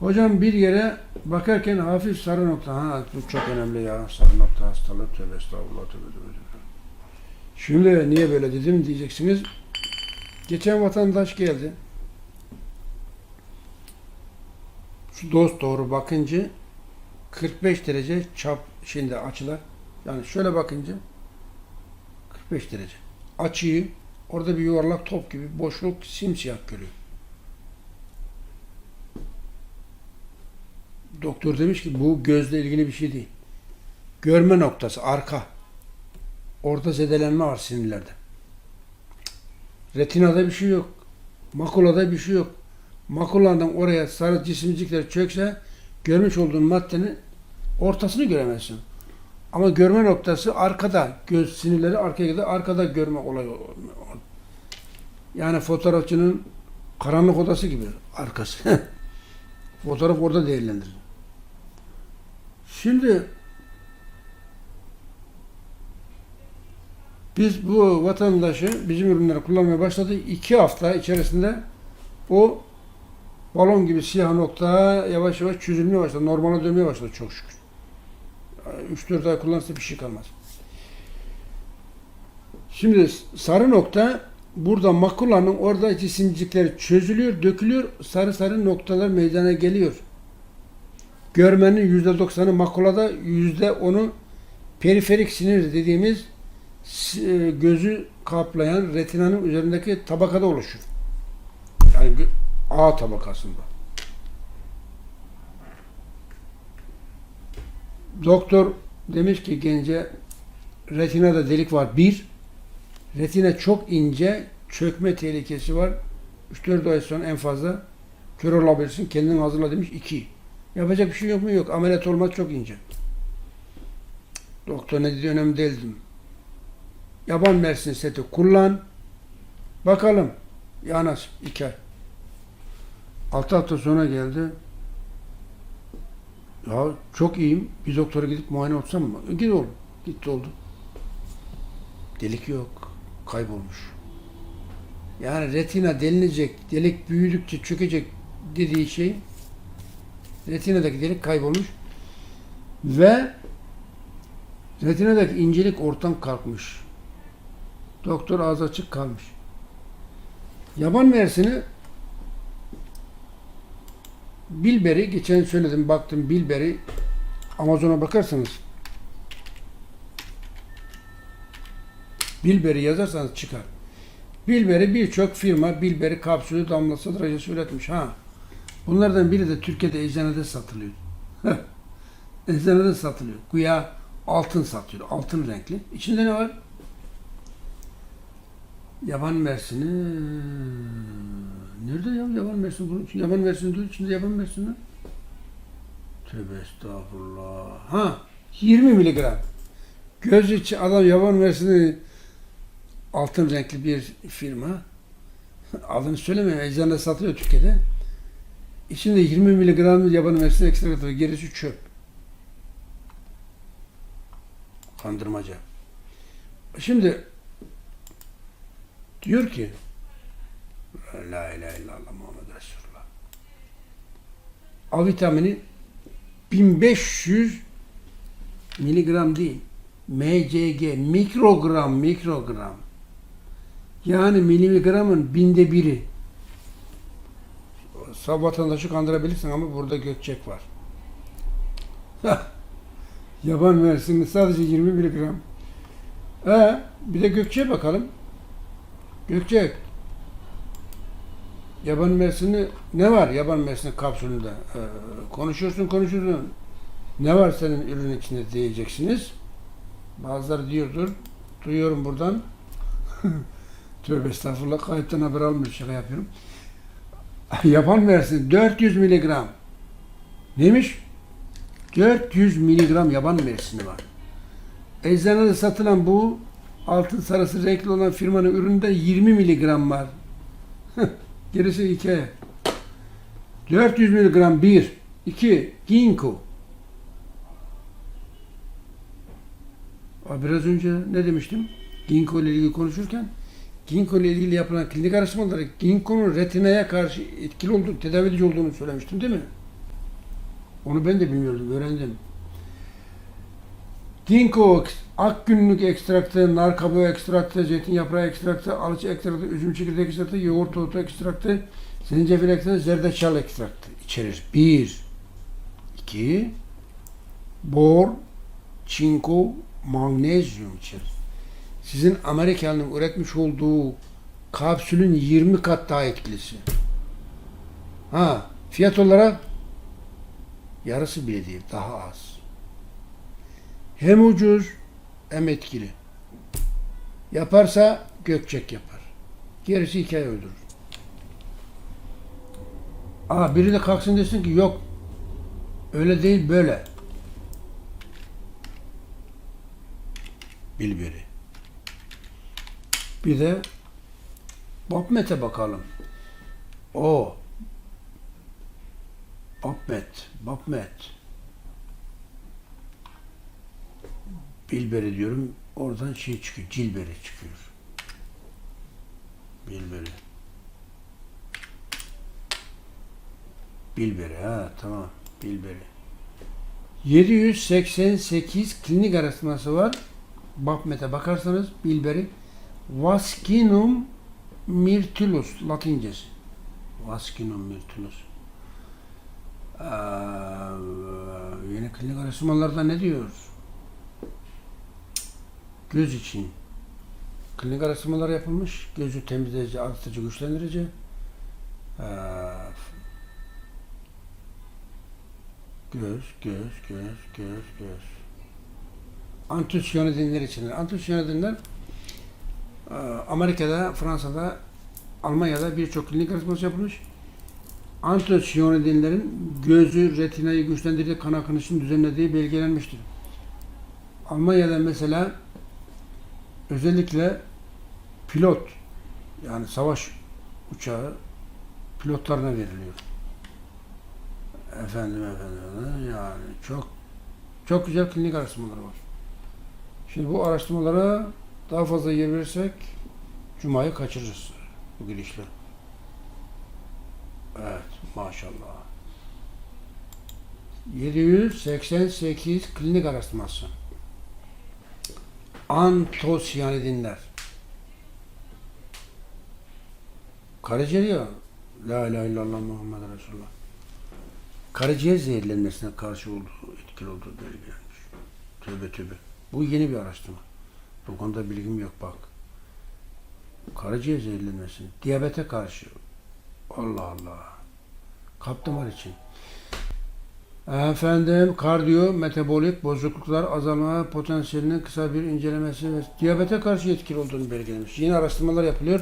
Hocam bir yere bakarken hafif sarı nokta. Ha bu çok önemli ya. Sarı nokta hastalığı. Tövbe estağfurullah. Tövbe tövbe tövbe. Şimdi niye böyle dedim diyeceksiniz. Geçen vatandaş geldi. Şu dost doğru bakınca 45 derece çap şimdi açılar. Yani şöyle bakınca 45 derece. Açıyı orada bir yuvarlak top gibi boşluk simsiyah görüyor. Doktor demiş ki bu gözle ilgili bir şey değil. Görme noktası arka. Orada zedelenme var sinirlerde. Retinada bir şey yok. Makulada bir şey yok. Makuladan oraya sarı cisimcikler çökse görmüş olduğun maddenin ortasını göremezsin. Ama görme noktası arkada. Göz sinirleri arkaya gider. Arkada görme olayı. Yani fotoğrafçının karanlık odası gibi arkası. Fotoğraf orada değerlendirilir. Şimdi biz bu vatandaşı bizim ürünleri kullanmaya başladı. İki hafta içerisinde o balon gibi siyah nokta yavaş yavaş çözülmeye başladı. Normale dönmeye başladı çok şükür. 3-4 ay kullanırsa bir şey kalmaz. Şimdi sarı nokta burada makulanın orada cisimcikleri çözülüyor, dökülüyor. Sarı sarı noktalar meydana geliyor. Görmenin yüzde doksanı makulada, yüzde onu periferik sinir dediğimiz e, gözü kaplayan retinanın üzerindeki tabakada oluşur. Yani A tabakasında. Doktor demiş ki gence retinada delik var. Bir, retina çok ince, çökme tehlikesi var. 3-4 ay sonra en fazla kör olabilirsin. Kendin hazırla demiş. İki. Yapacak bir şey yok mu? Yok. Ameliyat olmak çok ince. Doktor ne dedi önemli değil dedim. Yaban mersin seti kullan. Bakalım. Ya nasip. iki ay. Altı hafta sonra geldi. Ya çok iyiyim. Bir doktora gidip muayene olsam mı? E, Git oğlum. Gitti oldu. Delik yok. Kaybolmuş. Yani retina delinecek, delik büyüdükçe çökecek dediği şey retinadaki delik kaybolmuş ve retinadaki incelik ortadan kalkmış. Doktor ağzı açık kalmış. Yaban mersini Bilberi geçen söyledim baktım Bilberi Amazon'a bakarsanız Bilberi yazarsanız çıkar. Bilberi birçok firma Bilberi kapsülü damlası drajesi üretmiş. Ha. Bunlardan biri de Türkiye'de eczanede satılıyor. eczanede satılıyor. Güya altın satıyor. Altın renkli. İçinde ne var? Yaban mersini Nerede ya yaban mersini? Bunun için yaban mersini diyor. İçinde yaban mersini. Tövbe estağfurullah. Ha 20 miligram. Göz içi adam yaban mersini altın renkli bir firma. Adını söylemiyorum. Eczanede satılıyor Türkiye'de. İçinde 20 miligram yaban mersini ekstrak var. Gerisi çöp. Kandırmaca. Şimdi diyor ki La ilahe illallah Muhammed Resulullah. A vitamini 1500 miligram değil. MCG mikrogram mikrogram. Yani miligramın binde biri. Sağ vatandaşı kandırabilirsin ama burada gökçek var. Yaban mersini sadece 20 miligram. Ee, bir de gökçeğe bakalım. Gökçek. Yaban mersini ne var yaban mersini kapsülünde? Ee, konuşuyorsun konuşuyorsun. Ne var senin ürün içinde diyeceksiniz. Bazıları diyordur. Duyuyorum buradan. Tövbe estağfurullah. Kayıttan haber almıyor. Şaka yapıyorum. Yaban mersini 400 miligram. Neymiş? 400 miligram yaban mersini var. Eczanede satılan bu altın sarısı renkli olan firmanın ürününde 20 miligram var. Gerisi hikaye. 400 miligram bir, iki, ginkgo. Aa, Biraz önce ne demiştim? Ginkgo ile ilgili konuşurken ginkgo ile ilgili yapılan klinik araştırmaları ginkgonun retinaya karşı etkili olduğu, tedavi edici olduğunu söylemiştim değil mi? Onu ben de bilmiyordum, öğrendim. Ginkgo ak günlük ekstraktı, nar kabuğu ekstraktı, zeytin yaprağı ekstraktı, alıç ekstraktı, üzüm çekirdeği ekstraktı, yoğurt otu ekstraktı, zencefil ekstraktı, zerdeçal ekstraktı içerir. Bir, iki, bor, çinko, magnezyum içerir. Sizin Amerikalı'nın üretmiş olduğu kapsülün 20 kat daha etkilisi. Ha, fiyat olarak yarısı bile değil, daha az. Hem ucuz hem etkili. Yaparsa Gökçek yapar. Gerisi hikaye uydurur. Aa biri de kalksın desin ki yok öyle değil böyle. Bilberi. Bir de Babmet'e bakalım. O. Babmet. Babmet. Bilberi diyorum. Oradan şey çıkıyor. Cilberi çıkıyor. Bilberi. Bilberi ha tamam. Bilberi. 788 klinik araştırması var. Babmet'e bakarsanız Bilberi Vaskinum myrtillus latincesi. Vaskinum myrtillus. Ee, yeni klinik araştırmalarda ne diyor? Göz için klinik araştırmalar yapılmış. Gözü temizleyici, arıtıcı, güçlendirici. Ee, göz, göz, göz, göz, göz. Antüsyonidinler içindir. Antüsyonidinler e, Amerika'da, Fransa'da, Almanya'da birçok klinik araştırması yapılmış. Antüsyonidinlerin gözü, retinayı güçlendirdiği, kan akınışını düzenlediği belgelenmiştir. Almanya'da mesela özellikle pilot yani savaş uçağı pilotlarına veriliyor. Efendim efendim yani çok çok güzel klinik araştırmaları var. Şimdi bu araştırmalara daha fazla yer verirsek Cuma'yı kaçırırız bu girişle. Evet maşallah. 788 klinik araştırması. Antosyanidinler. Karaciğer ya. La ilahe illallah Muhammed Resulullah. Karaciğer zehirlenmesine karşı olduğu, etkili olduğu belgelenmiş. Tövbe tövbe. Bu yeni bir araştırma. Bu konuda bilgim yok bak. Karaciğer zehirlenmesi. Diyabete karşı. Allah Allah. Kalp damar için. Efendim kardiyo metabolik bozukluklar azalma potansiyelinin kısa bir incelemesi ve diyabete karşı etkili olduğunu belgelemiş. Yeni araştırmalar yapılıyor.